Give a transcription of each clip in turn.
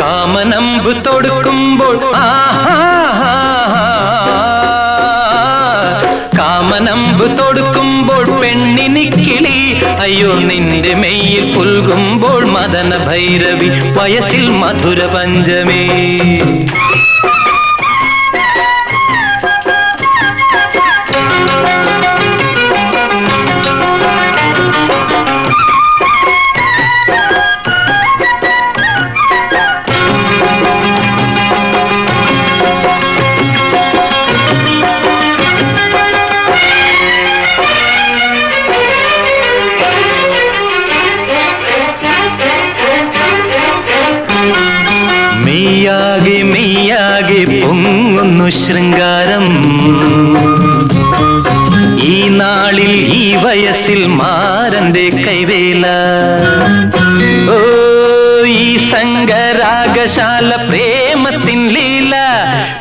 കാമനമ്പ് തൊടുക്കുമ്പോൾ കാമനമ്പ് തൊടുക്കുമ്പോൾ പെണ്ണിനി കിളി. അയ്യോ നിന്റെ മെയ്യിൽ പുൽകുമ്പോൾ മദന ഭൈരവി വയസ്സിൽ മധുര പഞ്ചമേ വയസ്സിൽ മാരന്റെ കൈവേല. ഓ ഈ സംഗരാഗശാല പ്രേമത്തിൻ ലീല.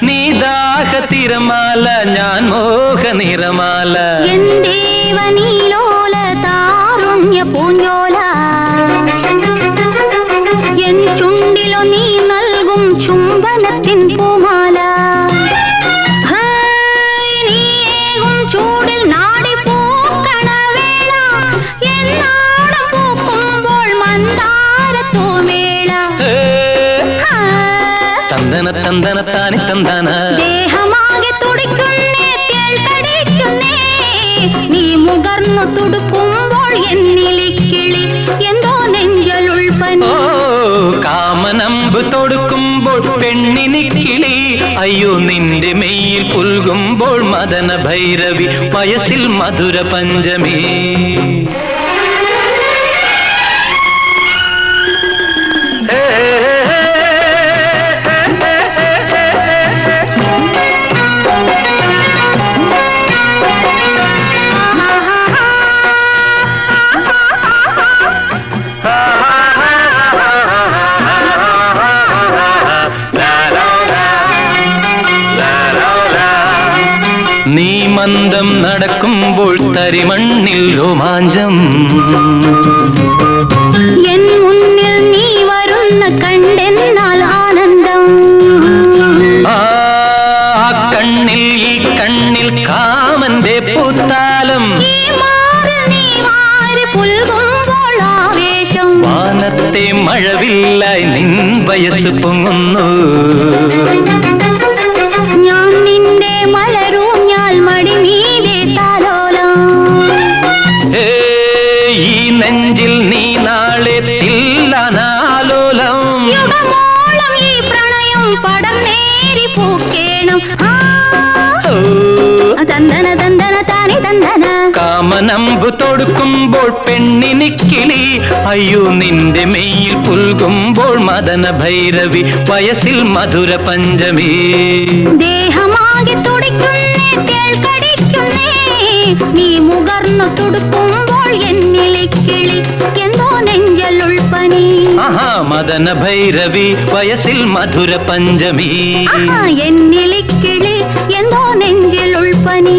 നീ ദാഹ തിരമാല ഞാൻ മോഹ നിറമാല. എൻ ദേവനീലോല താരുണ്യ പൂഞ്ഞോല. എൻ ചുണ്ടിലോ നീ നൽകും ചുംബനത്തിൻ പൂമാല. തന്തന തന്താന. താനി തന്തന ദേഹമാകെ തുടിക്കുന്നേ തേൾക്കടിക്കുന്നേ നീ മുകർന്നു തുടുക്കുമ്പോൾ എന്നിലിക്കിളി എന്തോ നെഞ്ചലുൾപ്പനി കാമനമ്പ് തൊടുക്കുമ്പോൾ പെണ്ണിനി കിളി. അയ്യോ നിന്റെ മെയ്യിൽ പുൽകുമ്പോൾ മദന ഭൈരവി വയസ്സിൽ മധുര പഞ്ചമി മന്ദം നടക്കുമ്പോൾ തരിമണ്ണിൽ രോമാഞ്ചം. എൻ മുന്നിൽ നീ വരുന്ന കണ്ടെന്നാൽ ആനന്ദം. ആ കണ്ണിൽ ഈ കണ്ണിൽ കാമന്റെ പൂത്താലം. വാനത്തെ മഴവില്ലായി നിൻ വയസ്സ് പൊങ്ങുന്നു. യുഗമോളം ഈ പ്രണയം പടർന്നേരി പൂക്കേണം. ആ, ഓ, തന്തന തന്തന താനി തന്തന കാമനമ്പ് തൊടുക്കുമ്പോൾ പെണ്ണിനി കിളി അയ്യോ നിന്റെ മെയ്യിൽ പുൽകുമ്പോൾ മദന ഭൈരവി വയസ്സിൽ മധുര പഞ്ചമി. ദേഹമാകെ നീ മുകർന്നു തുടുക്കുമ്പോൾ എന്നിലിക്കിളി എന്തോ നെഞ്ചലുൾപ്പനി ആഹാ മദന ഭൈരവി വയസ്സിൽ മധുര പഞ്ചമി ആഹാ എന്നിലിക്കിളി എന്തോ നെഞ്ചിലുൾപ്പനി